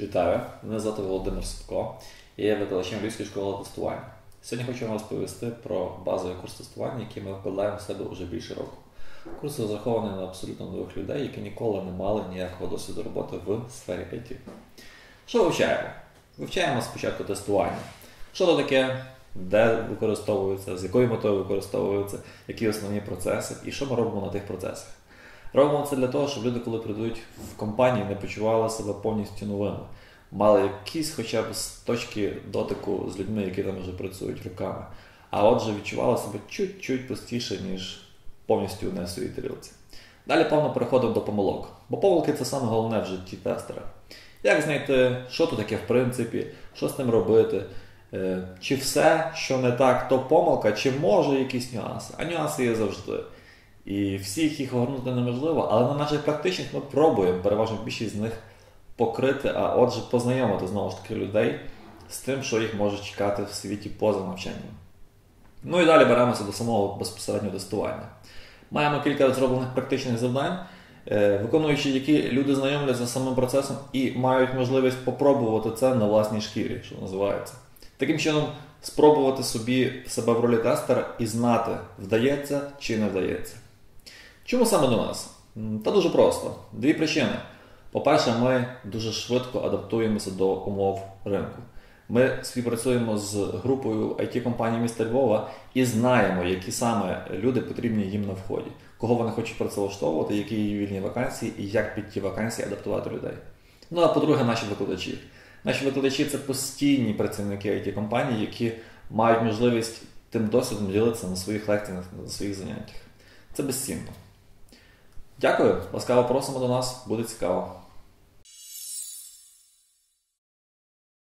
Вітаю, мене звати Володимир Сипко, і я викладачем Львівської школи тестування. Сьогодні хочу вам розповісти про базовий курс тестування, який ми викладаємо в себе вже більше року. Курс розрахований на абсолютно нових людей, які ніколи не мали ніякого досвіду роботи в сфері IT. Що вивчаємо? Вивчаємо спочатку тестування. Що це таке, де використовується, з якою метою використовується, які основні процеси і що ми робимо на тих процесах. Робимо це для того, щоб люди, коли прийдуть в компанію, не почували себе повністю новими. Мали якісь хоча б з точки дотику з людьми, які там вже працюють руками. А отже, відчували себе чуть-чуть простіше, ніж повністю не в своїй тарілці. Далі, певно, переходимо до помилок. Бо помилки це саме головне в житті тестера. Як знайти, що тут таке в принципі, що з ним робити, е, чи все, що не так, то помилка, чи може якісь нюанси. А нюанси є завжди. І всіх їх огорнути неможливо, але на наших практичних ми пробуємо переважно більшість з них покрити, а отже, познайомити знову ж таки людей з тим, що їх може чекати в світі поза навчанням. Ну і далі беремося до самого безпосереднього тестування. Маємо кілька розроблених практичних завдань, е, виконуючи які люди знайомляться з самим процесом і мають можливість попробувати це на власній шкірі, що називається. Таким чином, спробувати собі себе в ролі тестера і знати, вдається чи не вдається. Чому саме до нас? Та дуже просто. Дві причини. По-перше, ми дуже швидко адаптуємося до умов ринку. Ми співпрацюємо з групою it компаній міста Львова і знаємо, які саме люди потрібні їм на вході, кого вони хочуть працевлаштовувати, які є вільні вакансії і як під ті вакансії адаптувати людей. Ну а по-друге, наші викладачі. Наші викладачі це постійні працівники it компаній, які мають можливість тим досвідом ділитися на своїх лекціях, на своїх заняттях. Це безцінно. Дякую, ласкаво просимо до нас, буде цікаво.